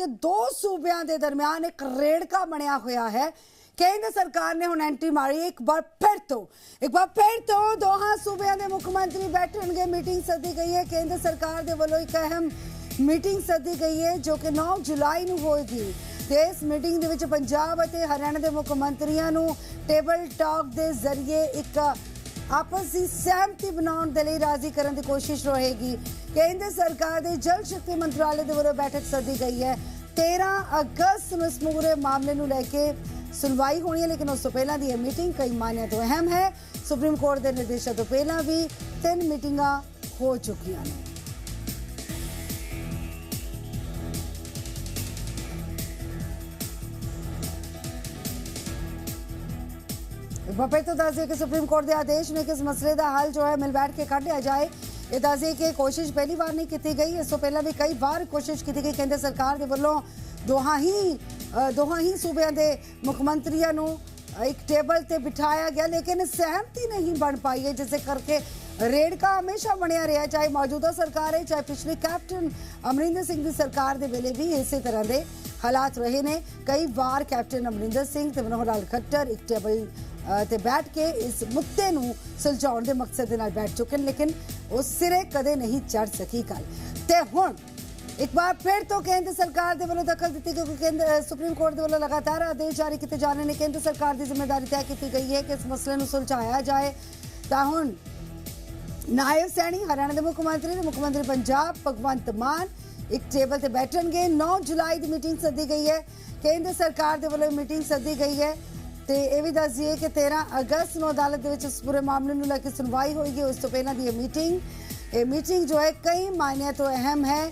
ਦੋ ਸੂਬਿਆਂ ਦੇ ਦਰਮਿਆਨ ਇੱਕ ਰੇੜਕਾ ਬਣਿਆ ਹੋਇਆ ਹੈ। ਕੇਂਦਰ ਸਰਕਾਰ ਨੇ ਹੁਣ ਐਂਟਰੀ ਮਾਰੀ, ਇੱਕ ਵਾਰ ਫਿਰ ਤੋਂ, ਇੱਕ ਵਾਰ ਫਿਰ ਤੋਂ ਦੋਹਾਂ ਸੂਬਿਆਂ ਦੇ ਮੁੱਖ ਮੰਤਰੀ ਬੈਠਣਗੇ, ਮੀਟਿੰਗ ਸੱਦੀ ਗਈ ਹੈ। ਕੇਂਦਰ ਸਰਕਾਰ ਦੇ ਵੱਲੋਂ ਇੱਕ ਅਹਿਮ ਮੀਟਿੰਗ ਸੱਦੀ ਗਈ ਹੈ, ਜੋ ਕਿ 9 ਜੁਲਾਈ ਨੂੰ ਹੋਏਗੀ। ਤੇ ਇਸ ਮੀਟਿੰਗ ਦੇ ਵਿੱਚ ਪੰਜਾਬ ਅਤੇ ਹਰਿਆਣਾ ਦੇ ਮੁੱਖ ਮੰਤਰੀਆਂ ਨੂੰ ਟੇਬਲ ਟਾਕ ਦੇ ਜ਼ਰੀਏ ਇੱਕ ਆਪਸ ਦੀ ਸਹਿਮਤੀ ਬਣਾਉਣ ਦੇ ਲਈ ਰਾਜ਼ੀ ਕਰਨ ਦੀ ਕੋਸ਼ਿਸ਼ ਰਹੇਗੀ। ਕੇਂਦਰ ਸਰਕਾਰ ਦੇ ਜਲ ਸ਼ਕਤੀ ਮੰਤਰਾਲੇ ਦੇ ਵੱਲੋਂ ਬੈਠਕ ਸੱਦੀ ਗਈ ਹੈ। 13 ਅਗਸਤ ਨੂੰ ਇਸ ਪੂਰੇ ਮਾਮਲੇ ਨੂੰ ਲੈ ਕੇ ਸੁਣਵਾਈ ਹੋਣੀ ਹੈ, ਲੇਕਿਨ ਉਸ ਤੋਂ ਪਹਿਲਾਂ ਦੀ ਇਹ ਮੀਟਿੰਗ ਕਈ ਮਾਨਿਆ ਤੋਂ ਅਹਿਮ ਹੈ। ਸੁਪਰੀਮ ਕੋਰਟ ਦੇ ਨਿਰਦੇਸ਼ਾਂ ਤੋਂ ਪਹਿਲਾਂ ਵੀ ਤਿੰਨ ਮੀਟਿੰਗਾਂ ਹੋ ਚੁੱਕੀਆਂ ਨੇ। ਵਾਪੇ ਤੋਂ ਦੱਸਦੇ ਕਿ ਸੁਪਰੀਮ ਕੋਰਟ ਦੇ ਆਦੇਸ਼ ਨੇ ਕਿ ਇਸ ਮਸਲੇ ਦਾ ਹੱਲ ਜੋ ਹੈ, ਮਿਲ ਬੈਠ ਕੇ ਕੱਢਿਆ ਜਾਏ। ਇਹ ਦੱਸਦੇ ਕਿ ਕੋਸ਼ਿਸ਼ ਪਹਿਲੀ ਵਾਰ ਨਹੀਂ ਕੀਤੀ ਗਈ। ਇਸ ਤੋਂ ਪਹਿਲਾਂ ਵੀ ਕਈ ਵਾਰ ਕੋਸ਼ਿਸ਼ ਕੀਤੀ ਗਈ ਕੇਂਦਰ ਸਰਕਾਰ ਦੇ ਵੱਲੋਂ ਦੋਹਾਂ ਹੀ ਦੋਹਾਂ ਹੀ ਸੂਬਿਆਂ ਦੇ ਮੁੱਖ ਮੰਤਰੀਆਂ ਨੂੰ ਇੱਕ ਟੇਬਲ ਤੇ ਬਿਠਾਇਆ ਗਿਆ, ਲੇਕਿਨ ਸਹਿਮਤੀ ਨਹੀਂ ਬਣ ਪਾਈ ਹੈ, ਜਿਸ ਕਰਕੇ ਰੇੜਕਾ ਹਮੇਸ਼ਾ ਬਣਿਆ ਰਿਹਾ ਚਾਹੇ ਮੌਜੂਦਾ ਸਰਕਾਰ ਹੈ, ਚਾਹੇ ਪਿਛਲੀ ਕੈਪਟਨ ਅਮਰਿੰਦਰ ਸਿੰਘ ਦੀ ਸਰਕਾਰ ਦੇ ਵੇਲੇ ਵੀ ਇਸੇ ਤਰ੍ਹਾਂ ਦੇ ਹਾਲਾਤ ਰਹੇ ਨੇ। ਕਈ ਵਾਰ ਕੈਪਟਨ ਅਮਰਿੰਦਰ ਸਿੰਘ ਤੇ ਮਨੋਹਰ ਲਾਲ ਖੱਟਰ ਇੱਕ ਟੇਬਲ ਤੇ ਬੈਠ ਕੇ ਇਸ ਮੁੱਦੇ ਨੂੰ ਸੁਲਝਾਉਣ ਦੇ ਮਕਸਦ ਦੇ ਨਾਲ ਬੈਠ ਚੁੱਕੇ ਨੇ ਲੇਕਿਨ ਉਹ ਸਿਰੇ ਕਦੇ ਨਹੀਂ ਚੜ ਸਕੀ ਗੱਲ। ਤੇ ਹੁਣ ਇੱਕ ਵਾਰ ਫਿਰ ਤੋਂ ਕੇਂਦਰ ਸਰਕਾਰ ਦੇ ਵੱਲੋਂ ਦਖਲ ਦਿੱਤੀ ਕਿਉਂਕਿ ਕੇਂਦਰ ਸੁਪਰੀਮ ਕੋਰਟ ਦੇ ਵੱਲੋਂ ਲਗਾਤਾਰ ਆਦੇਸ਼ ਜਾਰੀ ਕੀਤੇ ਜਾ ਰਹੇ ਨੇ। ਕੇਂਦਰ ਸਰਕਾਰ ਦੀ ਜ਼ਿੰਮੇਵਾਰੀ ਤੈਅ ਕੀਤੀ ਗਈ ਹੈ ਕਿ ਇਸ ਮਸਲੇ ਨੂੰ ਸੁਲਝਾਇਆ ਜਾਏ। ਤਾਂ ਹੁਣ ਨਾਇਬ ਸੈਣੀ ਹਰਿਆਣਾ ਦੇ ਮੁੱਖ ਮੰਤਰੀ ਤੇ ਮੁੱਖ ਮੰਤਰੀ ਪੰਜਾਬ ਭਗਵੰਤ ਮਾਨ ਇੱਕ ਟੇਬਲ ਤੇ ਬੈਠਣਗੇ। 9 ਜੁਲਾਈ ਦੀ ਮੀਟਿੰਗ ਸੱਦੀ ਗਈ ਹੈ। ਕੇਂਦਰ ਸਰਕਾਰ ਦੇ ਵੱਲੋਂ ਮੀਟਿੰਗ ਸੱਦੀ ਗਈ ਹੈ। ਤੇ ਇਹ ਵੀ ਦੱਸ ਦਈਏ ਕਿ 13 ਅਗਸਤ ਨੂੰ ਅਦਾਲਤ ਦੇ ਵਿੱਚ ਇਸ ਪੂਰੇ ਮਾਮਲੇ ਨੂੰ ਲੈ ਕੇ ਸੁਣਵਾਈ ਹੋਏਗੀ। ਉਸ ਤੋਂ ਪਹਿਲਾਂ ਦੀ ਇਹ ਮੀਟਿੰਗ ਇਹ ਮੀਟਿੰਗ ਜੋ ਹੈ ਕਈ ਮਾਇਨਿਆਂ ਤੋਂ ਅਹਿਮ ਹੈ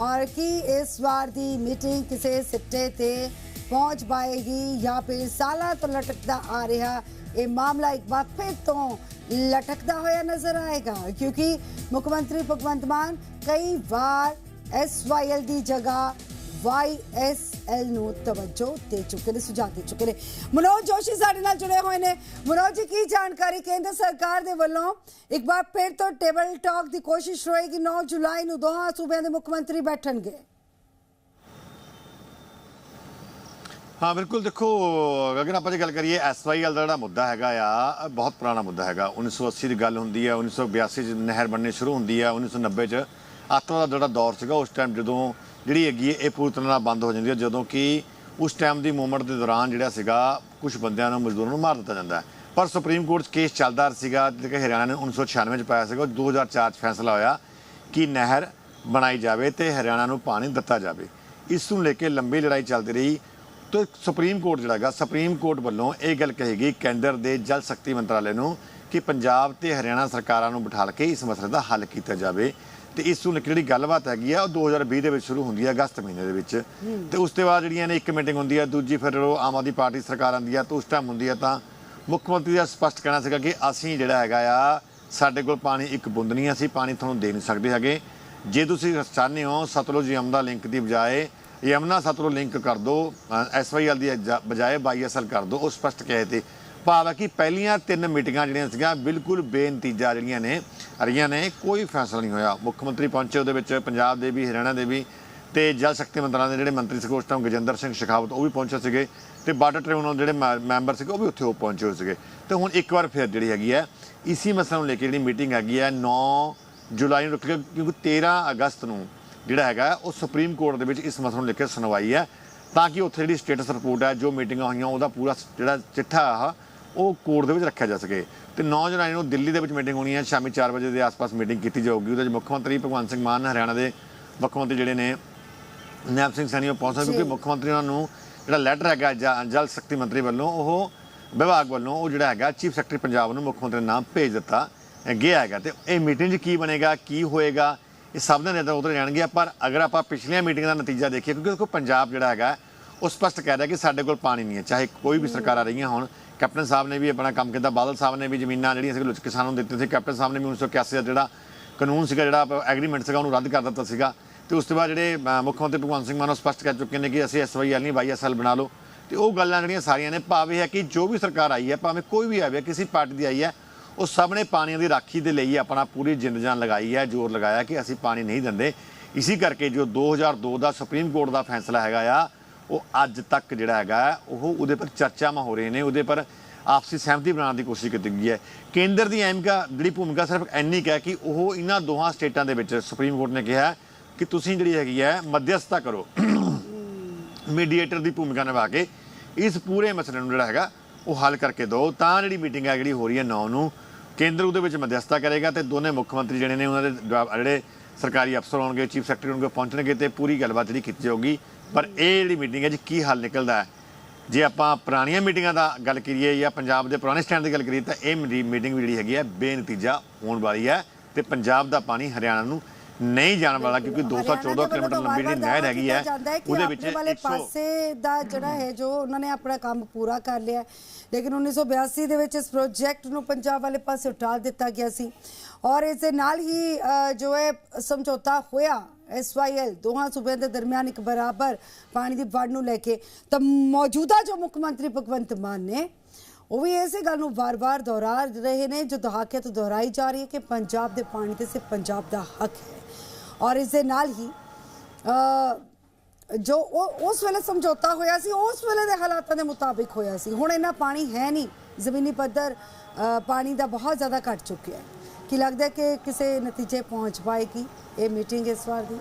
ਔਰ ਕੀ ਇਸ ਵਾਰ ਦੀ ਮੀਟਿੰਗ ਕਿਸੇ ਸਿੱਟੇ ਤੇ ਪਹੁੰਚ ਪਾਏਗੀ ਜਾਂ ਫਿਰ ਸਾਲਾਂ ਤੋਂ ਲਟਕਦਾ ਆ ਰਿਹਾ, ਇਹ ਮਾਮਲਾ ਇੱਕ ਵਾਰ ਫਿਰ ਤੋਂ ਲਟਕਦਾ ਹੋਇਆ ਨਜ਼ਰ ਆਏਗਾ। ਕਿਉਂਕਿ ਮੁੱਖ ਮੰਤਰੀ ਭਗਵੰਤ ਮਾਨ ਕਈ ਵਾਰ ਐਸਵਾਈਐਲ ਦੀ ਜਗ੍ਹਾ YSL ਨੂੰ ਤਵੱਜੋ ਦੇ ਚੁੱਕੇ ਨੇ, ਸੁਝਾਅ ਦੇ ਚੁੱਕੇ ਨੇ। ਮਨੋਜ ਜੋਸ਼ੀ ਸਾਡੇ ਨਾਲ ਜੁੜੇ ਹੋਏ ਨੇ। ਮਨੋਜ ਜੀ, ਕੀ ਜਾਣਕਾਰੀ? ਕੇਂਦਰ ਸਰਕਾਰ ਦੇ ਵੱਲੋਂ ਇੱਕ ਵਾਰ ਫਿਰ ਤੋਂ ਟੇਬਲ ਟਾਕ ਦੀ ਕੋਸ਼ਿਸ਼ ਹੋਏਗੀ। 9 ਜੁਲਾਈ ਨੂੰ ਦੋਹਾਂ ਸੂਬਿਆਂ ਦੇ ਮੁੱਖ ਮੰਤਰੀ ਬੈਠਣਗੇ। ਹਾਂ, ਬਿਲਕੁਲ। ਦੇਖੋ, ਅਗਰ ਆਪਾਂ ਜੇ ਗੱਲ ਕਰੀਏ ਐਸਵਾਈਐਲ ਦਾ ਜਿਹੜਾ ਮੁੱਦਾ ਹੈਗਾ ਆ, ਬਹੁਤ ਪੁਰਾਣਾ ਮੁੱਦਾ ਹੈਗਾ। 1980 ਦੀ ਗੱਲ ਹੁੰਦੀ ਹੈ 1982 ਚ ਨਹਿਰ ਬਣਨੀ ਸ਼ੁਰੂ ਹੁੰਦੀ ਹੈ 1990 ਚ ਆਤਮਾ ਦਾ ਜਿਹੜਾ ਦੌਰ ਸੀਗਾ, ਉਸ ਟਾਈਮ ਜਦੋਂ ਜਿਹੜੀ ਹੈਗੀ ਹੈ, ਇਹ ਪੂਰੀ ਤਰ੍ਹਾਂ ਨਾਲ ਬੰਦ ਹੋ ਜਾਂਦੀ ਹੈ, ਜਦੋਂ ਕਿ ਉਸ ਟਾਈਮ ਦੀ ਮੂਵਮੈਂਟ ਦੇ ਦੌਰਾਨ ਜਿਹੜਾ ਸੀਗਾ ਕੁਝ ਬੰਦਿਆਂ ਨੂੰ ਮਜ਼ਦੂਰਾਂ ਨੂੰ ਮਾਰ ਦਿੱਤਾ ਜਾਂਦਾ ਹੈ। ਪਰ ਸੁਪਰੀਮ ਕੋਰਟ 'ਚ ਕੇਸ ਚੱਲਦਾ ਸੀਗਾ ਜਿਹੜਾ ਕਿ ਹਰਿਆਣਾ ਨੇ 1996 ਚ ਪਾਇਆ ਸੀਗਾ, ਉਹ 2004 ਚ ਫੈਸਲਾ ਹੋਇਆ ਕਿ ਨਹਿਰ ਬਣਾਈ ਜਾਵੇ ਤੇ ਹਰਿਆਣਾ ਨੂੰ ਪਾਣੀ ਦਿੱਤਾ ਜਾਵੇ। ਇਸ ਨੂੰ ਲੈ ਕੇ ਲੰਬੀ ਲੜਾਈ ਚੱਲਦੀ ਰਹੀ। ਤੇ ਸੁਪਰੀਮ ਕੋਰਟ ਜਿਹੜਾ ਹੈਗਾ ਸੁਪਰੀਮ ਕੋਰਟ ਵੱਲੋਂ ਇਹ ਗੱਲ ਕਹੀ ਗਈ ਕੇਂਦਰ ਦੇ ਜਲ ਸ਼ਕਤੀ ਮੰਤਰਾਲੇ ਨੂੰ ਕਿ ਪੰਜਾਬ ਤੇ ਹਰਿਆਣਾ ਸਰਕਾਰਾਂ ਨੂੰ ਬਿਠਾ ਕੇ ਇਸ ਮਸਲੇ ਦਾ ਹੱਲ ਕੀਤਾ ਜਾਵੇ। ਤੇ ਇਸ ਨੂੰ ਜਿਹੜੀ ਗੱਲਬਾਤ ਹੈਗੀ ਆ ਉਹ 2020 ਦੇ ਵਿੱਚ ਸ਼ੁਰੂ ਹੁੰਦੀ ਹੈ ਅਗਸਤ ਮਹੀਨੇ ਦੇ ਵਿੱਚ। ਤੇ ਉਸ ਤੋਂ ਬਾਅਦ ਜਿਹੜੀਆਂ ਨੇ ਇੱਕ ਮੀਟਿੰਗ ਹੁੰਦੀ ਹੈ ਦੂਜੀ ਫਿਰ ਉਹ ਆਮ ਆਦਮੀ ਪਾਰਟੀ ਸਰਕਾਰ ਆਉਂਦੀ ਹੈ ਤਾਂ ਉਸ ਟਾਈਮ ਹੁੰਦੀ ਹੈ ਤਾਂ ਮੁੱਖ ਮੰਤਰੀ ਦਾ ਸਪਸ਼ਟ ਕਹਿਣਾ ਸੀਗਾ ਕਿ ਅਸੀਂ ਜਿਹੜਾ ਹੈਗਾ ਆ ਸਾਡੇ ਕੋਲ ਪਾਣੀ ਇੱਕ ਬੂੰਦ ਨਹੀਂ ਅਸੀਂ ਪਾਣੀ ਤੁਹਾਨੂੰ ਦੇ ਨਹੀਂ ਸਕਦੇ ਹੈਗੇ। ਜੇ ਤੁਸੀਂ ਚਾਹੁੰਦੇ ਹੋ ਸਤਲੁਜ ਯਮਨਾ ਲਿੰਕ ਦੀ ਬਜਾਏ ਯਮਨਾ ਸਤਲੁਜ ਲਿੰਕ ਕਰ ਦਿਓ ਐਸਵਾਈਐਲ ਦੀ ਬਜਾਏ ਬਾਈਐਸਐਲ ਕਰ ਦਿਓ ਉਹ ਸਪਸ਼ਟ ਕਹੇ ਤੇ ਭਾਵ ਹੈ ਕਿ ਪਹਿਲੀਆਂ ਤਿੰਨ ਮੀਟਿੰਗਾਂ ਜਿਹੜੀਆਂ ਸੀਗੀਆਂ ਬਿਲਕੁਲ ਬੇਨਤੀਜਾ ਜਿਹੜੀਆਂ ਨੇ, ਰਹੀਆਂ ਨੇ, ਕੋਈ ਫੈਸਲਾ ਨਹੀਂ ਹੋਇਆ। ਮੁੱਖ ਮੰਤਰੀ ਪਹੁੰਚੇ ਉਹਦੇ ਵਿੱਚ, ਪੰਜਾਬ ਦੇ ਵੀ, ਹਰਿਆਣਾ ਦੇ ਵੀ ਤੇ ਜਲ ਸ਼ਕਤੀ ਮੰਤਰਾਲੇ ਦੇ ਜਿਹੜੇ ਮੰਤਰੀ ਸੀਗੇ ਉਸ ਟਾਈਮ ਗਜਿੰਦਰ ਸਿੰਘ ਸ਼ੇਖਾਵਤ, ਉਹ ਵੀ ਪਹੁੰਚੇ ਸੀਗੇ ਤੇ ਬਾਰਡਰ ਟ੍ਰਿਬਿਊਨਲ ਜਿਹੜੇ ਮੈ- ਮੈਂਬਰ ਸੀਗੇ, ਉਹ ਵੀ ਉੱਥੇ ਉਹ ਪਹੁੰਚੇ ਹੋਏ ਸੀਗੇ। ਤੇ ਹੁਣ ਇੱਕ ਵਾਰ ਫਿਰ ਜਿਹੜੀ ਹੈਗੀ ਹੈ, ਇਸੀ ਮਸਲੇ ਨੂੰ ਲੈ ਕੇ ਜਿਹੜੀ ਮੀਟਿੰਗ ਹੈਗੀ ਹੈ 9 ਜੁਲਾਈ ਨੂੰ ਰੱਖੀ ਕਿਉਂਕਿ 13 ਅਗਸਤ ਨੂੰ ਜਿਹੜਾ ਹੈਗਾ, ਉਹ ਸੁਪਰੀਮ ਕੋਰਟ ਦੇ ਵਿੱਚ ਇਸ ਮਸਲੇ ਨੂੰ ਲੈ ਕੇ ਸੁਣਵਾਈ ਹੈ, ਤਾਂ ਕਿ ਉੱਥੇ ਜਿਹੜੀ ਸਟੇਟਸ ਰਿਪੋਰਟ ਹੈ, ਜੋ ਮੀਟਿੰਗਾਂ ਹੋਈਆਂ, ਉਹਦਾ ਪੂਰਾ ਜਿਹੜਾ ਚਿੱਠਾ ਆ ਉਹ ਕੋਰਟ ਦੇ ਵਿੱਚ ਰੱਖਿਆ ਜਾ ਸਕੇ। ਤੇ 9 ਜੁਲਾਈ ਨੂੰ ਦਿੱਲੀ ਦੇ ਵਿੱਚ ਮੀਟਿੰਗ ਹੋਣੀ ਹੈ। ਸ਼ਾਮੀ 4 ਵਜੇ ਦੇ ਆਸ-ਪਾਸ ਮੀਟਿੰਗ ਕੀਤੀ ਜਾਊਗੀ। ਉਹਦੇ ਵਿੱਚ ਮੁੱਖ ਮੰਤਰੀ ਭਗਵੰਤ ਸਿੰਘ ਮਾਨ ਹਰਿਆਣਾ ਦੇ ਮੁੱਖ ਮੰਤਰੀ ਜਿਹੜੇ ਨੇ ਨੈਬ ਸਿੰਘ ਸੈਣੀ ਉਹ ਪਹੁੰਚ ਸਕਦੇ ਜੀ। ਕਿਉਂਕਿ ਮੁੱਖ ਮੰਤਰੀ ਉਹਨਾਂ ਨੂੰ ਜਿਹੜਾ ਲੈਟਰ ਹੈਗਾ ਜਲ ਸ਼ਕਤੀ ਮੰਤਰੀ ਵੱਲੋਂ ਉਹ ਵਿਭਾਗ ਵੱਲੋਂ ਉਹ ਜਿਹੜਾ ਹੈਗਾ ਚੀਫ ਸੈਕਟਰੀ ਪੰਜਾਬ ਨੂੰ ਮੁੱਖ ਮੰਤਰੀ ਨਾਮ ਭੇਜ ਦਿੱਤਾ ਗਿਆ ਹੈਗਾ। ਤੇ ਇਹ ਮੀਟਿੰਗ 'ਚ ਕੀ ਬਣੇਗਾ ਕੀ ਹੋਏਗਾ ਇਹ ਸਭ ਦੇ ਨੇਤਾ ਉਧਰ ਜਾਣਗੇ। ਪਰ ਅਗਰ ਆਪਾਂ ਪਿਛਲੀਆਂ ਮੀਟਿੰਗ ਦਾ ਨਤੀਜਾ ਦੇਖੀਏ ਕਿਉਂਕਿ ਦੇਖੋ ਪੰਜਾਬ ਜਿਹੜਾ ਹੈਗਾ ਉਹ ਸਪਸ਼ਟ ਕਹਿ ਰਿਹਾ ਕਿ ਸਾਡੇ ਕੋਲ ਪਾਣੀ ਨਹੀਂ ਹੈ। ਚਾਹੇ ਕੋਈ ਵੀ ਸਰਕਾਰਾਂ ਰਹੀਆਂ ਹੋਣ, ਕੈਪਟਨ ਸਾਹਿਬ ਨੇ ਵੀ ਆਪਣਾ ਕੰਮ ਕੀਤਾ, ਬਾਦਲ ਸਾਹਿਬ ਨੇ ਵੀ ਜ਼ਮੀਨਾਂ ਜਿਹੜੀਆਂ ਸੀ ਲੁੱਟ ਕਿਸਾਨਾਂ ਨੂੰ ਦਿੱਤੀਆਂ ਸੀ। ਕੈਪਟਨ ਸਾਹਿਬ ਨੇ ਵੀ 1981 ਦਾ ਜਿਹੜਾ ਕਾਨੂੰਨ ਸੀਗਾ, ਜਿਹੜਾ ਐਗਰੀਮੈਂਟ ਸੀਗਾ, ਉਹਨੂੰ ਰੱਦ ਕਰ ਦਿੱਤਾ ਸੀਗਾ। ਤੇ ਉਸ ਤੋਂ ਬਾਅਦ ਜਿਹੜੇ ਮੁੱਖ ਮੰਤਰੀ ਭਗਵੰਤ ਸਿੰਘ ਮਾਨ ਉਹ ਸਪਸ਼ਟ ਕਰ ਚੁੱਕੇ ਨੇ ਕਿ ਅਸੀਂ ਐਸਵਾਈਐਲ ਨਹੀਂ ਵਾਈਐਸਐਲ ਬਣਾ ਲਓ। ਤੇ ਉਹ ਗੱਲਾਂ ਜਿਹੜੀਆਂ ਸਾਰੀਆਂ ਨੇ, ਭਾਵ ਇਹ ਹੈ ਕਿ ਜੋ ਵੀ ਸਰਕਾਰ ਆਈ ਹੈ, ਭਾਵੇਂ ਕੋਈ ਵੀ ਆਵੇ, ਕਿਸੇ ਪਾਰਟੀ ਦੀ ਆਈ ਹੈ, ਉਹ ਸਭ ਨੇ ਪਾਣੀ ਦੀ ਰਾਖੀ ਦੇ ਲਈ ਆਪਣਾ ਪੂਰੀ ਜਿੰਦ ਜਾਨ ਲਗਾਈ ਹੈ, ਜ਼ੋਰ ਲਗਾਇਆ ਕਿ ਅਸੀਂ ਪਾਣੀ ਨਹੀਂ ਦਿੰਦੇ। ਇਸੇ ਕਰਕੇ ਜੋ 2002 ਦਾ ਸੁਪਰੀਮ ਕੋਰਟ ਦਾ ਫੈਸਲਾ ਹੈਗਾ ਆ ਉਹ ਅੱਜ ਤੱਕ ਜਿਹੜਾ ਹੈਗਾ, ਉਹ ਉਹਦੇ ਪਰ ਚਰਚਾਵਾਂ ਹੋ ਰਹੇ ਨੇ, ਉਹਦੇ ਪਰ ਆਪਸੀ ਸਹਿਮਤੀ ਬਣਾਉਣ ਦੀ ਕੋਸ਼ਿਸ਼ ਕੀਤੀ ਗਈ ਹੈ। ਕੇਂਦਰ ਦੀ ਐਮਕਾ ਜਿਹੜੀ ਭੂਮਿਕਾ ਸਿਰਫ ਇੰਨੀ ਕੁ ਹੈ ਕਿ ਉਹ ਇਹਨਾਂ ਦੋਹਾਂ ਸਟੇਟਾਂ ਦੇ ਵਿੱਚ, ਸੁਪਰੀਮ ਕੋਰਟ ਨੇ ਕਿਹਾ ਕਿ ਤੁਸੀਂ ਜਿਹੜੀ ਹੈਗੀ ਹੈ ਮੱਧਿਅਸਥਤਾ ਕਰੋ। ਮੀਡੀਏਟਰ ਦੀ ਭੂਮਿਕਾ ਨਿਭਾ ਕੇ, ਇਸ ਪੂਰੇ ਮਸਲੇ ਨੂੰ ਜਿਹੜਾ ਹੈਗਾ, ਉਹ ਹੱਲ ਕਰਕੇ ਦਿਓ। ਤਾਂ ਜਿਹੜੀ ਮੀਟਿੰਗ ਹੈ, ਜਿਹੜੀ ਹੋ ਰਹੀ ਹੈ 9 ਨੂੰ, ਕੇਂਦਰ ਉਹਦੇ ਵਿੱਚ ਮੱਧਿਅਸਥਤਾ ਕਰੇਗਾ ਤੇ ਦੋਨੇ ਮੁੱਖ ਮੰਤਰੀ ਜਿਹੜੇ ਨੇ, ਉਹਨਾਂ ਦੇ ਜਿਹੜੇ ਸਰਕਾਰੀ ਅਫਸਰ ਹੋਣਗੇ, ਚੀਫ ਸੈਕਟਰੀ ਹੋਣਗੇ ਪਹੁੰਚਣਗੇ ਤੇ ਪੂਰੀ ਗੱਲਬਾਤ ਜਿਹੜੀ ਕੀਤੀ ਜਾਊਗੀ। ਪਰ ਇਹ ਜਿਹੜੀ ਮੀਟਿੰਗ ਹੈ ਜੀ ਕੀ ਹੱਲ ਨਿਕਲਦਾ ਹੈ ਜੇ ਆਪਾਂ ਪੁਰਾਣੀਆਂ ਮੀਟਿੰਗਾਂ ਦਾ ਗੱਲ ਕਰੀਏ ਜਾਂ ਪੰਜਾਬ ਦੇ ਪੁਰਾਣੇ ਸਟੈਂਡ ਦੀ ਗੱਲ ਕਰੀਏ ਤਾਂ ਇਹ ਮੀਟਿੰਗ ਜਿਹੜੀ ਹੈਗੀ ਹੈ ਬੇਨਤੀਜਾ ਹੋਣ ਵਾਲੀ ਹੈ ਤੇ ਪੰਜਾਬ ਦਾ ਪਾਣੀ ਹਰਿਆਣਾ ਨੂੰ ਨਹੀਂ ਜਾਣ ਵਾਲਾ ਕਿਉਂਕਿ 214 ਕਿਲੋਮੀਟਰ ਲੰਬੀ ਜਿਹੜੀ ਨਹਿਰ ਹੈਗੀ ਹੈ ਉਹਦੇ ਵਿੱਚ ਵਾਲੇ 100 ਪਾਸੇ ਦਾ ਜਿਹੜਾ ਹੈ ਜੋ ਉਹਨਾਂ ਨੇ ਆਪਣਾ ਕੰਮ ਪੂਰਾ ਕਰ ਲਿਆ। ਲੇਕਿਨ 1982 ਦੇ ਵਿੱਚ ਇਸ ਪ੍ਰੋਜੈਕਟ ਨੂੰ ਪੰਜਾਬ ਵਾਲੇ ਪਾਸੇ ਉਠਾ ਦਿੱਤਾ ਗਿਆ ਸੀ ਔਰ ਇਸ ਦੇ ਨਾਲ ਹੀ ਜੋ ਹੈ ਸਮਝੌਤਾ ਹੋਇਆ ਐਸਵਾਈਐਲ ਦੋਹਾਂ ਸੂਬਿਆਂ ਦੇ ਦਰਮਿਆਨ ਇੱਕ ਬਰਾਬਰ ਪਾਣੀ ਦੀ ਵੰਡ ਨੂੰ ਲੈ ਕੇ ਤਾਂ ਮੌਜੂਦਾ ਜੋ ਮੁੱਖ ਮੰਤਰੀ ਭਗਵੰਤ ਮਾਨ ਨੇ, ਉਹ ਵੀ ਇਸੇ ਗੱਲ ਨੂੰ ਵਾਰ-ਵਾਰ ਦੁਹਰਾ ਰਹੇ ਨੇ, ਜੋ ਦਹਾਕੇ ਤੋਂ ਦੁਹਰਾਈ ਜਾ ਰਹੀ ਹੈ ਕਿ ਪੰਜਾਬ ਦੇ ਪਾਣੀ ਤੇ ਸਿਰਫ ਪੰਜਾਬ ਦਾ ਹੱਕ ਹੈ। ਔਰ ਇਸ ਦੇ ਨਾਲ ਹੀ ਜੋ ਉਹ, ਉਸ ਵੇਲੇ ਸਮਝੌਤਾ ਹੋਇਆ ਸੀ, ਉਸ ਵੇਲੇ ਦੇ ਹਾਲਾਤਾਂ ਦੇ ਮੁਤਾਬਿਕ ਹੋਇਆ ਸੀ। ਹੁਣ ਇੰਨਾ ਪਾਣੀ ਹੈ ਨਹੀਂ, ਜ਼ਮੀਨੀ ਪੱਧਰ ਪਾਣੀ ਦਾ ਬਹੁਤ ਜ਼ਿਆਦਾ ਘਟ ਚੁੱਕਿਆ ਹੈ। ਕੀ ਲੱਗਦਾ ਕਿ ਕਿਸੇ ਨਤੀਜੇ ਪਹੁੰਚ ਪਾਏਗੀ ਇਹ ਮੀਟਿੰਗ ਇਸ ਵਾਰ ਦੀ?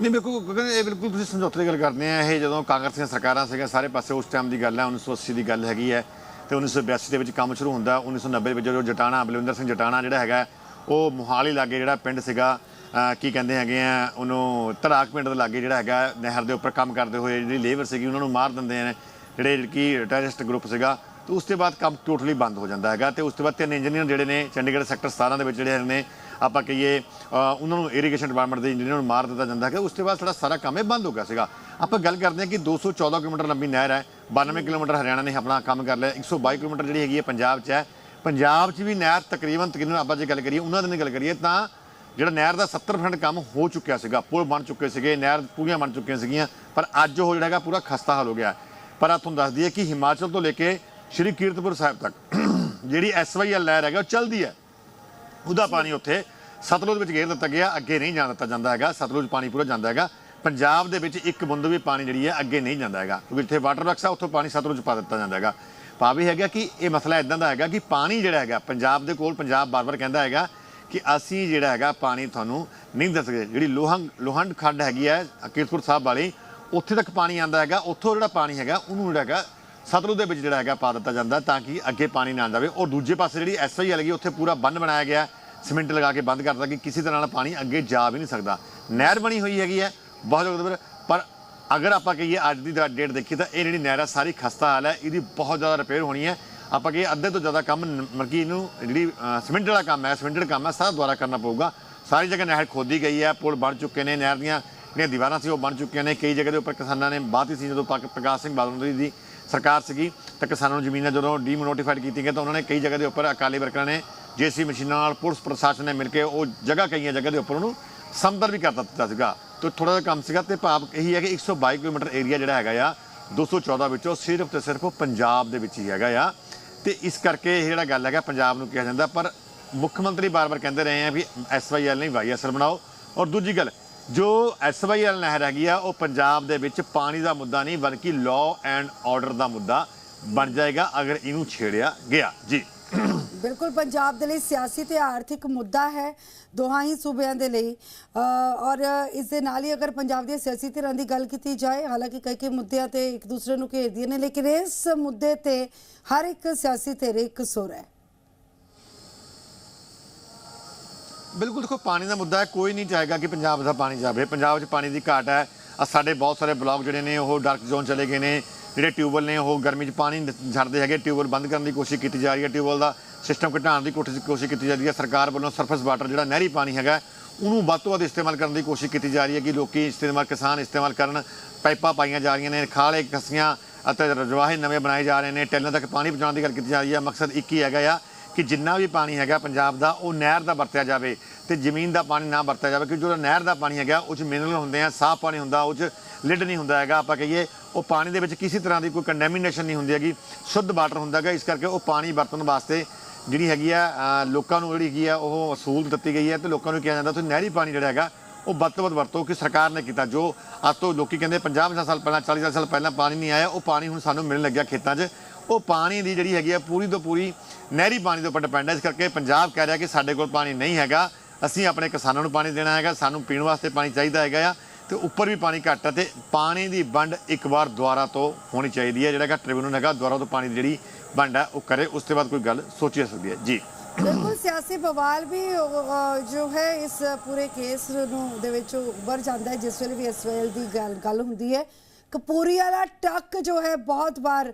ਨਹੀਂ, ਬਿਲਕੁਲ, ਕਿਉਂਕਿ ਇਹ ਬਿਲਕੁਲ ਤੁਸੀਂ ਸਮਝੌਤੇ ਦੀ ਗੱਲ ਕਰਦੇ ਆ। ਇਹ ਜਦੋਂ ਕਾਂਗਰਸ ਦੀਆਂ ਸਰਕਾਰਾਂ ਸੀਗਾ ਸਾਰੇ ਪਾਸੇ ਉਸ ਟਾਈਮ ਦੀ ਗੱਲ ਹੈ 1980 ਦੀ ਗੱਲ ਹੈਗੀ ਹੈ ਤੇ 1982 ਦੇ ਵਿੱਚ ਕੰਮ ਸ਼ੁਰੂ ਹੁੰਦਾ। 1990 ਦੇ ਵਿੱਚ ਜਦੋਂ ਜਟਾਣਾ, ਬਲਵਿੰਦਰ ਸਿੰਘ ਜਟਾਣਾ ਜਿਹੜਾ ਹੈਗਾ, ਉਹ ਮੋਹਾਲੀ ਲਾਗੇ ਜਿਹੜਾ ਪਿੰਡ ਸੀਗਾ ਕੀ ਕਹਿੰਦੇ ਹੈਗੇ ਆ, ਉਹਨੂੰ ਧਰਾਕ ਪਿੰਡ ਦੇ ਲਾਗੇ ਜਿਹੜਾ ਹੈਗਾ, ਨਹਿਰ ਦੇ ਉੱਪਰ ਕੰਮ ਕਰਦੇ ਹੋਏ ਜਿਹੜੀ ਲੇਬਰ ਸੀਗੀ, ਉਹਨਾਂ ਨੂੰ ਮਾਰ ਦਿੰਦੇ ਨੇ। ਜਿਹੜੇ ਕਿ ਟੈਰਰਿਸਟ ਗਰੁੱਪ ਸੀਗਾ ਤੇ ਉਸ ਤੋਂ ਬਾਅਦ ਕੰਮ ਟੋਟਲੀ ਬੰਦ ਹੋ ਜਾਂਦਾ ਹੈਗਾ ਤੇ ਉਸ ਤੋਂ ਬਾਅਦ ਤਿੰਨ ਇੰਜੀਨੀਅਰ ਜਿਹੜੇ ਨੇ ਚੰਡੀਗੜ੍ਹ ਸੈਕਟਰ 17 ਦੇ ਵਿੱਚ ਜਿਹੜੇ ਹੈਗੇ ਨੇ, ਆਪਾਂ ਕਹੀਏ ਉਹਨਾਂ ਨੂੰ ਇਰੀਗੇਸ਼ਨ ਡਿਪਾਰਟਮੈਂਟ ਦੇ ਇੰਜੀਨੀਅਰ ਨੂੰ ਮਾਰ ਦਿੱਤਾ ਜਾਂਦਾ ਹੈਗਾ। ਉਸ ਤੋਂ ਬਾਅਦ ਸਾਡਾ ਸਾਰਾ ਕੰਮ ਇਹ ਬੰਦ ਹੋ ਗਿਆ ਸੀਗਾ। ਆਪਾਂ ਗੱਲ ਕਰਦੇ ਹਾਂ ਕਿ 214 ਕਿਲੋਮੀਟਰ ਲੰਬੀ ਨਹਿਰ ਹੈ 92 ਕਿਲੋਮੀਟਰ ਹਰਿਆਣਾ ਨੇ ਆਪਣਾ ਕੰਮ ਕਰ ਲਿਆ 122 ਕਿਲੋਮੀਟਰ ਜਿਹੜੀ ਹੈਗੀ ਹੈ ਪੰਜਾਬ 'ਚ ਹੈ। ਪੰਜਾਬ 'ਚ ਵੀ ਨਹਿਰ ਤਕਰੀਬਨ ਤਕਰੀਬਨ ਆਪਾਂ ਜੇ ਗੱਲ ਕਰੀਏ, ਉਹਨਾਂ ਦੀ ਗੱਲ ਕਰੀਏ, ਤਾਂ ਜਿਹੜਾ ਨਹਿਰ ਦਾ 70% ਕੰਮ ਹੋ ਚੁੱਕਿਆ ਸੀਗਾ, ਪੁਲ ਬਣ ਚੁੱਕੇ ਸੀਗੇ, ਨਹਿਰ ਪੂਰੀਆਂ ਬਣ ਚੁੱਕੀਆਂ ਸੀਗੀਆਂ, ਪਰ ਅੱਜ ਉਹ ਜਿਹੜਾ ਹੈਗਾ ਪੂਰਾ ਖਸਤਾ ਹਾਲ ਹੋ ਗਿਆ। ਪਰ ਆ ਤੁਹਾਨੂੰ ਦੱਸ ਦਈਏ ਕਿ ਹਿਮਾਚਲ ਤੋਂ ਲੈ ਕੇ ਸ਼੍ਰੀ ਕੀਰਤਪੁਰ ਸਾਹਿਬ ਤੱਕ। ਜਿਹੜੀ ਐਸਵਾਈਐਲ ਲਹਿਰ ਹੈਗਾ, ਉਹ ਚੱਲਦੀ ਹੈ। ਉਹਦਾ ਪਾਣੀ ਉੱਥੇ ਸਤਲੁਜ ਵਿੱਚ ਗੇਰ ਦਿੱਤਾ ਗਿਆ, ਅੱਗੇ ਨਹੀਂ ਜਾਣ ਦਿੱਤਾ ਜਾਂਦਾ ਹੈਗਾ। ਸਤਲੁਜ ਪਾਣੀ ਪੂਰਾ ਜਾਂਦਾ ਹੈਗਾ। ਪੰਜਾਬ ਦੇ ਵਿੱਚ ਇੱਕ ਬੁੰਦ ਵੀ ਪਾਣੀ ਜਿਹੜੀ ਹੈ, ਅੱਗੇ ਨਹੀਂ ਜਾਂਦਾ ਹੈਗਾ। ਕਿਉਂਕਿ ਜਿੱਥੇ ਵਾਟਰ ਵਰਕਸ ਆ, ਉੱਥੋਂ ਪਾਣੀ ਸਤਲੁਜ ਪਾ ਦਿੱਤਾ ਜਾਂਦਾ ਹੈਗਾ। ਭਾਵੇਂ ਹੈਗਾ ਕਿ ਇਹ ਮਸਲਾ ਇਦਾਂ ਦਾ ਹੈਗਾ ਕਿ ਪਾਣੀ ਜਿਹੜਾ ਹੈਗਾ, ਪੰਜਾਬ ਦੇ ਕੋਲ ਪੰਜਾਬ ਬਾਰ-ਬਾਰ ਕਹਿੰਦਾ ਹੈਗਾ ਕਿ ਅਸੀਂ ਜਿਹੜਾ ਹੈਗਾ ਪਾਣੀ ਤੁਹਾਨੂੰ ਨਹੀਂ ਦੱਸ ਸਕਦੇ। ਜਿਹੜੀ ਲੋਹੰਗ, ਲੋਹੰਡ ਖੱਡ ਹੈਗੀ ਹੈ, ਕੀਰਤਪੁਰ ਸਾਹਿਬ ਵਾਲੀ, ਉੱਥੇ ਤੱਕ ਪਾਣੀ ਆਂਦਾ ਹੈਗਾ। ਉੱਥੋਂ ਜਿਹੜਾ ਪਾਣੀ ਹੈਗਾ, ਉਹਨੂੰ ਜਿਹੜਾ ਹੈਗਾ ਸਤਲੁਜ ਦੇ ਵਿੱਚ ਜਿਹੜਾ ਹੈਗਾ ਪਾ ਦਿੱਤਾ ਜਾਂਦਾ ਤਾਂ ਕਿ ਅੱਗੇ ਪਾਣੀ ਨਾ ਜਾਵੇ। ਔਰ ਦੂਜੇ ਪਾਸੇ ਜਿਹੜੀ ਐਸਆਈ ਹੈਗੀ ਉੱਥੇ ਪੂਰਾ ਬੰਨ ਬਣਾਇਆ ਗਿਆ ਸੀਮੈਂਟ ਲਗਾ ਕੇ ਬੰਦ ਕਰਤਾ ਕਿ ਕਿਸੇ ਤਰ੍ਹਾਂ ਨਾਲ ਪਾਣੀ ਅੱਗੇ ਜਾ ਵੀ ਨਹੀਂ ਸਕਦਾ। ਨਹਿਰ ਬਣੀ ਹੋਈ ਹੈਗੀ ਹੈ ਬਹੁਤ ਜ਼ਿਆਦਾ ਪਰ ਅਗਰ ਆਪਾਂ ਕਹੀਏ ਅੱਜ ਦੀ ਡੇਟ ਦੇਖੀ ਤਾਂ ਇਹ ਜਿਹੜੀ ਨਹਿਰ ਹੈ ਸਾਰੀ ਖਸਤਾ ਹਾਲ ਹੈ। ਇਹਦੀ ਬਹੁਤ ਜ਼ਿਆਦਾ ਰਿਪੇਅਰ ਹੋਣੀ ਹੈ। ਆਪਾਂ ਕਹੀਏ ਅੱਧੇ ਤੋਂ ਜ਼ਿਆਦਾ ਕੰਮ ਮਰਕੀ ਇਹਨੂੰ ਜਿਹੜੀ ਅ, ਵਾਲਾ ਕੰਮ ਹੈ ਸੀਮੈਂਟਡ ਕੰਮ ਹੈ ਸਾਰਾ ਦੁਆਰਾ ਕਰਨਾ ਪਊਗਾ। ਸਾਰੀ ਜਗ੍ਹਾ ਨਹਿਰ ਖੋਦੀ ਗਈ ਹੈ ਪੁਲ ਬਣ ਚੁੱਕੇ ਨੇ ਨਹਿਰ ਦੀਆਂ ਜਿਹੜੀਆਂ ਦੀਵਾਰਾਂ ਸੀ ਉਹ ਬਣ ਚੁੱਕੀਆਂ ਨੇ। ਕਈ ਜਗ੍ਹਾ ਦੇ ਉੱਪਰ ਕਿਸਾਨਾਂ ਨੇ ਬਾਤ ਹੀ ਸੀ ਜਦੋਂ ਪਕ- ਪ੍ਰਕਾਸ਼ ਸਿੰਘ ਬਾਦਲ ਦੀ ਸਰਕਾਰ ਸੀਗੀ, ਤਾਂ ਕਿਸਾਨਾਂ ਨੂੰ ਜ਼ਮੀਨਾਂ ਜਦੋਂ ਡੀਮੋਨੋਟੀਫਾਈਡ ਕੀਤੀਆਂ ਗਈਆਂ ਤਾਂ ਉਹਨਾਂ ਨੇ ਕਈ ਜਗ੍ਹਾ ਦੇ ਉੱਪਰ ਅਕਾਲੀ ਵਰਕਰਾਂ ਨੇ ਜੇਸੀ ਮਸ਼ੀਨਾਂ ਨਾਲ ਪੁਲਿਸ ਪ੍ਰਸ਼ਾਸਨ ਨੇ ਮਿਲ ਕੇ ਉਹ ਜਗ੍ਹਾ ਕਈਆਂ ਜਗ੍ਹਾ ਦੇ ਉੱਪਰ ਉਹਨੂੰ ਸਮਤਲ ਵੀ ਕਰ ਦਿੱਤਾ ਸੀਗਾ। ਤੇ ਥੋੜਾ ਜਿਹਾ ਕੰਮ ਸੀਗਾ ਤੇ ਭਾਵ ਇਹੀ ਹੈ ਕਿ 122 ਕਿਲੋਮੀਟਰ ਏਰੀਆ ਜਿਹੜਾ ਹੈਗਾ ਆ 214 ਵਿੱਚੋਂ ਸਿਰਫ ਤੇ ਸਿਰਫ ਪੰਜਾਬ ਦੇ ਵਿੱਚ ਹੀ ਹੈਗਾ ਆ। ਤੇ ਇਸ ਕਰਕੇ ਇਹ ਜਿਹੜਾ ਗੱਲ ਹੈਗਾ ਪੰਜਾਬ ਨੂੰ ਕਿਹਾ ਜਾਂਦਾ, ਪਰ ਮੁੱਖ ਮੰਤਰੀ ਬਾਰ-ਬਾਰ ਕਹਿੰਦੇ ਰਹੇ ਆ ਵੀ ਐਸਵਾਈਐਲ ਨਹੀਂ ਵਾਈਐਸਐਲ ਬਣਾਓ। ਔਰ ਦੂਜੀ ਗੱਲ ਜੋ ਐਸਵਾਈਐਲ ਨਹਿਰ ਹੈਗੀ ਆ, ਉਹ ਪੰਜਾਬ ਦੇ ਵਿੱਚ ਪਾਣੀ ਦਾ ਮੁੱਦਾ ਨਹੀਂ, ਬਲਕਿ ਲਾਅ ਐਂਡ ਆਰਡਰ ਦਾ ਮੁੱਦਾ ਬਣ ਜਾਏਗਾ ਅਗਰ ਇਹਨੂੰ ਛੇੜਿਆ ਗਿਆ। ਜੀ। ਬਿਲਕੁਲ, ਪੰਜਾਬ ਦੇ ਲਈ ਸਿਆਸੀ ਤੇ ਆਰਥਿਕ ਮੁੱਦਾ ਹੈ ਦੋਹਾਂ ਹੀ ਸੂਬਿਆਂ ਦੇ ਲਈ। ਔਰ ਇਸ ਦੇ ਨਾਲ ਹੀ ਅਗਰ ਪੰਜਾਬ ਦੀਆਂ ਸਿਆਸੀ ਧਿਰਾਂ ਦੀ ਗੱਲ ਕੀਤੀ ਜਾਏ, ਹਾਲਾਂਕਿ ਕਈ ਕਈ ਮੁੱਦਿਆਂ ਤੇ ਇੱਕ ਦੂਸਰੇ ਨੂੰ ਘੇਰਦੀਆਂ ਨੇ, ਲੇਕਿਨ ਇਸ ਮੁੱਦੇ ਤੇ ਹਰ ਇੱਕ ਸਿਆਸੀ ਧਿਰ ਇੱਕ ਸੁਰ ਹੈ। ਬਿਲਕੁਲ, ਦੇਖੋ, ਪਾਣੀ ਦਾ ਮੁੱਦਾ ਹੈ, ਕੋਈ ਨਹੀਂ ਚਾਹੇਗਾ ਕਿ ਪੰਜਾਬ ਦਾ ਪਾਣੀ ਜਾਵੇ। ਪੰਜਾਬ 'ਚ ਪਾਣੀ ਦੀ ਘਾਟ ਹੈ। ਸਾਡੇ ਬਹੁਤ ਸਾਰੇ ਬਲਾਕ ਜਿਹੜੇ ਨੇ, ਉਹ ਡਾਰਕ ਜ਼ੋਨ ਚਲੇ ਗਏ ਨੇ। ਜਿਹੜੇ ਟਿਊਬਵੈਲ ਨੇ, ਉਹ ਗਰਮੀ 'ਚ ਪਾਣੀ ਛੱਡਦੇ ਹੈਗੇ। ਟਿਊਬਵੈਲ ਬੰਦ ਕਰਨ ਦੀ ਕੋਸ਼ਿਸ਼ ਕੀਤੀ ਜਾ ਰਹੀ ਹੈ। ਟਿਊਬਵੈਲ ਦਾ ਸਿਸਟਮ ਘਟਾਉਣ ਦੀ ਕੋਸ਼ਿਸ਼ ਕੋਸ਼ਿਸ਼ ਕੀਤੀ ਜਾ ਰਹੀ ਹੈ। ਸਰਕਾਰ ਵੱਲੋਂ ਸਰਫੇਸ ਵਾਟਰ ਜਿਹੜਾ ਨਹਿਰੀ ਪਾਣੀ ਹੈਗਾ, ਉਹਨੂੰ ਵੱਧ ਤੋਂ ਵੱਧ ਇਸਤੇਮਾਲ ਕਰਨ ਦੀ ਕੋਸ਼ਿਸ਼ ਕੀਤੀ ਜਾ ਰਹੀ ਹੈ ਕਿ ਲੋਕੀ ਇਸਤੇਮਾਲ, ਕਿਸਾਨ ਇਸਤੇਮਾਲ ਕਰਨ। ਪਾਈਪਾਂ ਪਾਈਆਂ ਜਾ ਰਹੀਆਂ ਨੇ, ਖਾਲੇ ਕੱਸੀਆਂ ਅਤੇ ਰਜਵਾਹੇ ਨਵੇਂ ਬਣਾਏ ਜਾ ਰਹੇ ਨੇ। ਟੈਲਾਂ ਤੱਕ ਪਾਣੀ ਪਹੁੰਚਾਉਣ ਦੀ ਗੱਲ ਕੀਤੀ ਜਾ ਰਹੀ ਹੈ। ਮਕਸਦ ਇੱਕ ਹੀ ਹੈਗਾ ਆ ਕਿ ਜਿੰਨਾ ਵੀ ਪਾਣੀ ਹੈਗਾ ਪੰਜਾਬ ਦਾ, ਉਹ ਨਹਿਰ ਦਾ ਵਰਤਿਆ ਜਾਵੇ ਤੇ ਜ਼ਮੀਨ ਦਾ ਪਾਣੀ ਨਾ ਵਰਤਿਆ ਜਾਵੇ, ਕਿਉਂਕਿ ਜਿਹੜਾ ਨਹਿਰ ਦਾ ਪਾਣੀ ਹੈਗਾ, ਉਹ ਚ ਮਿਨਰਲ ਹੁੰਦੇ ਆ, ਸਾਫ਼ ਪਾਣੀ ਹੁੰਦਾ, ਉਹ ਚ ਲਿਡ ਨਹੀਂ ਹੁੰਦਾ ਹੈਗਾ। ਆਪਾਂ ਕਹੀਏ, ਉਹ ਪਾਣੀ ਦੇ ਵਿੱਚ ਕਿਸੇ ਤਰ੍ਹਾਂ ਦੀ ਕੋਈ ਕੰਡੈਮੀਨੇਸ਼ਨ ਨਹੀਂ ਹੁੰਦੀ ਹੈਗੀ, ਸ਼ੁੱਧ ਵਾਟਰ ਹੁੰਦਾ ਹੈਗਾ, ਇਸ ਕਰਕੇ ਉਹ ਪਾਣੀ ਵਰਤਣ ਵਾਸਤੇ ਜਿਹੜੀ ਹੈਗੀ ਆ ਲੋਕਾਂ ਨੂੰ ਜਿਹੜੀ ਹੈਗੀ ਆ, ਉਹ ਸਹੂਲਤ ਦਿੱਤੀ ਗਈ ਹੈ ਤੇ ਲੋਕਾਂ ਨੂੰ ਕਿਹਾ ਜਾਂਦਾ, ਤੁਸੀਂ ਨਹਿਰੀ ਪਾਣੀ ਜਿਹੜਾ ਹੈਗਾ, ਉਹ ਵੱਧ ਤੋਂ ਵੱਧ ਵਰਤੋ ਕਿ ਸਰਕਾਰ ਨੇ ਕੀਤਾ। ਜੋ ਅੱਜ ਤੋਂ ਲੋਕੀ ਕਹਿੰਦੇ 50 ਸਾਲ ਪਹਿਲਾਂ 40 ਸਾਲ ਪਹਿਲਾਂ ਪਾਣੀ ਨਹੀਂ ਆਇਆ, ਉਹ ਪਾਣੀ ਹੁਣ ਸਾਨੂੰ ਮਿਲਣ ਲੱਗਿਆ ਖੇਤਾਂ 'ਚ। ਉਹ ਪਾਣੀ ਦੀ ਜਿਹੜੀ ਹੈਗੀ ਆ ਪੂਰੀ ਤੋਂ ਪੂਰੀ ਨਹਿਰੀ ਪਾਣੀ ਦੇ ਉੱਪਰ ਡਿਪੈਂਡ ਹੈ ਇਸ ਕਰਕੇ ਪੰਜਾਬ ਕਹਿ ਰਿਹਾ ਕਿ ਸਾਡੇ ਕੋਲ ਪਾਣੀ ਨਹੀਂ ਹੈਗਾ। ਅਸੀਂ ਆਪਣੇ ਕਿਸਾਨਾਂ ਨੂੰ ਪਾਣੀ ਦੇਣਾ ਹੈਗਾ, ਸਾਨੂੰ ਪੀਣ ਵਾਸਤੇ ਪਾਣੀ ਚਾਹੀਦਾ ਹੈਗਾ ਆ। ਤੇ ਉੱਪਰ ਵੀ ਪਾਣੀ ਘੱਟ ਹੈ ਤੇ ਪਾਣੀ ਦੀ ਵੰਡ ਇੱਕ ਵਾਰ ਦੁਆਰਾ ਤੋਂ ਹੋਣੀ ਚਾਹੀਦੀ ਹੈ ਜਿਹੜਾ ਕਿ ਟ੍ਰਿਬਿਊਨਲ ਹੈਗਾ, ਦੁਆਰਾ ਤੋਂ ਪਾਣੀ ਦੀ ਜਿਹੜੀ ਵੰਡ ਹੈ ਉਹ ਕਰੇ। ਉਸ ਤੋਂ ਬਾਅਦ ਕੋਈ ਗੱਲ ਸੋਚੀ ਜਾ ਸਕਦੀ ਹੈ ਜੀ। ਬਿਲਕੁਲ, ਸਿਆਸੀ ਬਵਾਲ ਵੀ ਜੋ ਹੈ ਇਸ ਪੂਰੇ ਕੇਸ ਨੂੰ ਦੇ ਵਿੱਚ ਉੱਭਰ ਜਾਂਦਾ ਹੈ, ਜਿਸ ਵੇਲੇ ਵੀ ਇਸ ਵੇਲੇ ਦੀ ਗੱਲ ਗੱਲ ਹੁੰਦੀ ਹੈ। ਕਪੂਰੀ ਵਾਲਾ ਟੱਕ ਜੋ ਹੈ, ਬਹੁਤ ਵਾਰ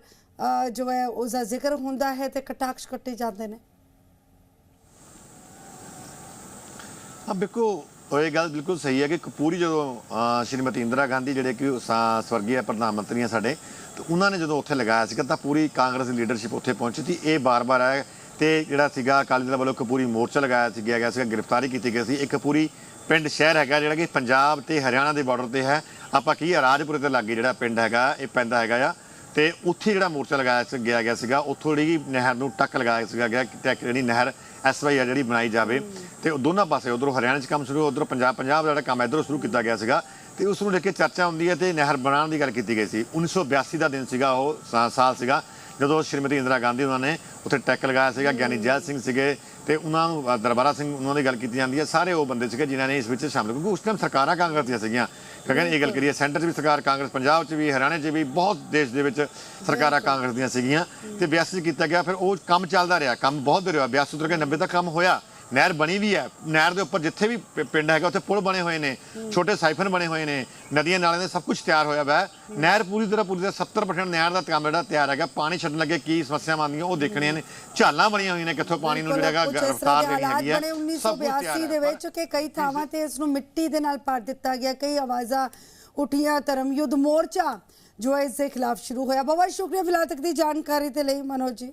ਜੋ ਹੈ ਉਸ ਦਾ ਜ਼ਿਕਰ ਹੁੰਦਾ ਹੈ ਤੇ ਕਟਾਕਸ਼ ਕੱਟੇ ਜਾਂਦੇ ਨੇ। ਹਾਂ ਬਿਲਕੁਲ ਇਹ ਗੱਲ ਬਿਲਕੁਲ ਸਹੀ ਹੈ ਕਿ ਕਪੂਰੀ ਜਦੋਂ ਸ਼੍ਰੀਮਤੀ ਇੰਦਰਾ ਗਾਂਧੀ ਜਿਹੜੇ ਕਿ ਸਾ- ਸਵਰਗੀ ਪ੍ਰਧਾਨ ਮੰਤਰੀ ਆ ਸਾਡੇ ਤੇ ਉਹਨਾਂ ਨੇ ਜਦੋਂ ਉੱਥੇ ਲਗਾਇਆ ਸੀਗਾ ਤਾਂ ਪੂਰੀ ਕਾਂਗਰਸ ਦੀ ਲੀਡਰਸ਼ਿਪ ਉੱਥੇ ਪਹੁੰਚੀ ਸੀ। ਇਹ ਬਾਰ-ਬਾਰ ਆਇਆ ਤੇ ਜਿਹੜਾ ਸੀਗਾ ਅਕਾਲੀ ਦਲ ਵੱਲੋਂ ਕਪੂਰੀ ਮੋਰਚਾ ਲਗਾਇਆ ਸੀ ਗਿਆ ਗਿਆ ਸੀਗਾ ਗ੍ਰਿਫਤਾਰੀ ਕੀਤੀ ਗਈ ਸੀ। ਇੱਕ ਪੂਰੀ ਪਿੰਡ ਸ਼ਹਿਰ ਹੈਗਾ ਜਿਹੜਾ ਕਿ ਪੰਜਾਬ ਤੇ ਹਰਿਆਣਾ ਦੇ ਬਾਰਡਰ ਤੇ ਹੈ। ਆਪਾਂ ਕੀ ਆ, ਰਾਜਪੁਰੇ ਦੇ ਲਾਗੇ ਜਿਹੜਾ ਪਿੰਡ ਹੈਗਾ ਇਹ ਪੈਂਦਾ ਹੈਗਾ ਆ। ਤੇ ਉੱਥੇ ਜਿਹੜਾ ਮੋਰਚਾ ਲਗਾਇਆ ਸੀ ਗਿਆ ਗਿਆ ਸੀਗਾ, ਉੱਥੋਂ ਜਿਹੜੀ ਨਹਿਰ ਨੂੰ ਟੱਕ ਲਗਾਇਆ ਸੀਗਾ ਗਿਆ, ਕਿ ਟੱਕ ਜਿਹੜੀ ਨਹਿਰ ਐਸਵਾਈ ਆ ਜਿਹੜੀ ਬਣਾਈ ਜਾਵੇ। ਤੇ ਦੋਨਾਂ ਪਾਸੇ ਉਧਰੋਂ ਹਰਿਆਣਾ 'ਚ ਕੰਮ ਸ਼ੁਰੂ, ਉਧਰੋਂ ਪੰਜਾਬ ਪੰਜਾਬ ਦਾ ਜਿਹੜਾ ਕੰਮ ਇਧਰੋਂ ਸ਼ੁਰੂ ਕੀਤਾ ਗਿਆ ਸੀਗਾ। ਤੇ ਉਸ ਨੂੰ ਲੈ ਕੇ ਚਰਚਾ ਹੁੰਦੀ ਹੈ ਤੇ ਨਹਿਰ ਬਣਾਉਣ ਦੀ ਗੱਲ ਕੀਤੀ ਗਈ ਸੀ। 1982 ਦਾ ਦਿਨ ਸੀਗਾ ਉਹ, ਸਾ- ਸਾਲ ਸੀਗਾ। ਜਦੋਂ ਸ਼੍ਰੀਮਤੀ ਇੰਦਰਾ ਗਾਂਧੀ ਉਹਨਾਂ ਨੇ ਉੱਥੇ ਟੈਕ ਲਗਾਇਆ ਸੀਗਾ ਗਿਆਨੀ ਜੈਲ ਸਿੰਘ ਸੀਗੇ ਤੇ ਉਹਨਾਂ ਨੂੰ ਦਰਬਾਰਾ ਸਿੰਘ ਉਹਨਾਂ ਦੀ ਗੱਲ ਕੀਤੀ ਜਾਂਦੀ ਹੈ। ਸਾਰੇ ਉਹ ਬੰਦੇ ਸੀਗੇ ਜਿਨ੍ਹਾਂ ਨੇ ਇਸ ਵਿੱਚ ਸ਼ਾਮਲ ਕਿਉਂਕਿ ਉਸ ਟਾਈਮ ਸਰਕਾਰਾਂ ਕਾਂਗਰਸ ਦੀਆਂ ਸੀਗੀਆਂ ਕਿਉਂਕਿ ਇਹ ਗੱਲ ਕਰੀਏ ਸੈਂਟਰ 'ਚ ਵੀ ਸਰਕਾਰ ਕਾਂਗਰਸ ਪੰਜਾਬ 'ਚ ਵੀ ਹਰਿਆਣੇ 'ਚ ਵੀ ਬਹੁਤ ਦੇਸ਼ ਦੇ ਵਿੱਚ ਸਰਕਾਰਾਂ ਕਾਂਗਰਸ ਦੀਆਂ ਸੀਗੀਆਂ ਤੇ 82 'ਚ ਕੀਤਾ ਗਿਆ। ਫਿਰ ਉਹ ਕੰਮ ਚੱਲਦਾ ਰਿਹਾ ਕੰਮ ਬਹੁਤ ਦੇਰ ਹੋਇਆ 82 ਤੋਂ ਲੈ ਕੇ 90 ਤੱਕ ਕੰਮ ਹੋਇਆ। ਨਹਿਰ ਬਣੀ ਵੀ ਹੈ। ਨਹਿਰ ਦੇ ਉੱਪਰ ਜਿੱਥੇ ਵੀ ਪਿੰਡ ਹੈਗਾ ਉੱਥੇ ਪੁਲ ਬਣੇ ਹੋਏ ਨੇ ਛੋਟੇ ਸਾਈਫਨ ਬਣੇ ਹੋਏ ਨੇ ਨਦੀਆਂ ਨਾਲਿਆਂ ਦੇ ਸਭ ਕੁਝ ਤਿਆਰ ਹੋਇਆ ਵਾ। ਨਹਿਰ ਪੂਰੀ ਤਰ੍ਹਾਂ ਪੂਰੀ ਤਰ੍ਹਾਂ 70% ਨਹਿਰ ਦਾ ਕੰਮ ਜਿਹੜਾ ਤਿਆਰ ਹੈਗਾ। ਪਾਣੀ ਛੱਡਣ ਲੱਗੇ ਕੀ ਸਮੱਸਿਆਵਾਂ ਆਉਂਦੀਆਂ ਉਹ ਦੇਖਣੀਆਂ ਨੇ। ਝਾਲਾਂ ਬਣੀਆਂ ਹੋਈਆਂ ਨੇ ਕਿੱਥੋਂ ਪਾਣੀ ਨੂੰ ਜਿਹੜਾ ਹੈਗਾ ਰਫਤਾਰ ਦੇਣੀ ਹੈਗੀ ਹੈ ਬਣੇ ਸਭ ਕੁਝ ਤਿਆਰ 1982 ਹੈ। ਦੇ ਵਿੱਚ ਕਿ ਕਈ ਥਾਵਾਂ ਤੇ ਇਸ ਨੂੰ ਮਿੱਟੀ ਦੇ ਨਾਲ ਭਰ ਦਿੱਤਾ ਗਿਆ। ਕਈ ਆਵਾਜ਼ਾਂ ਉੱਠੀਆਂ ਧਰਮ ਯੁੱਧ ਮੋਰਚਾ ਜੋ ਇਸ ਦੇ ਖਿਲਾਫ ਸ਼ੁਰੂ ਹੋਇਆ। ਬਹੁਤ ਬਹੁਤ ਸ਼ੁਕਰੀਆ ਫਿਲਹਾਲ ਤੱਕ ਦੀ ਜਾਣਕਾਰੀ ਤੇ ਲਈ ਮਨੋਜ ਜੀ।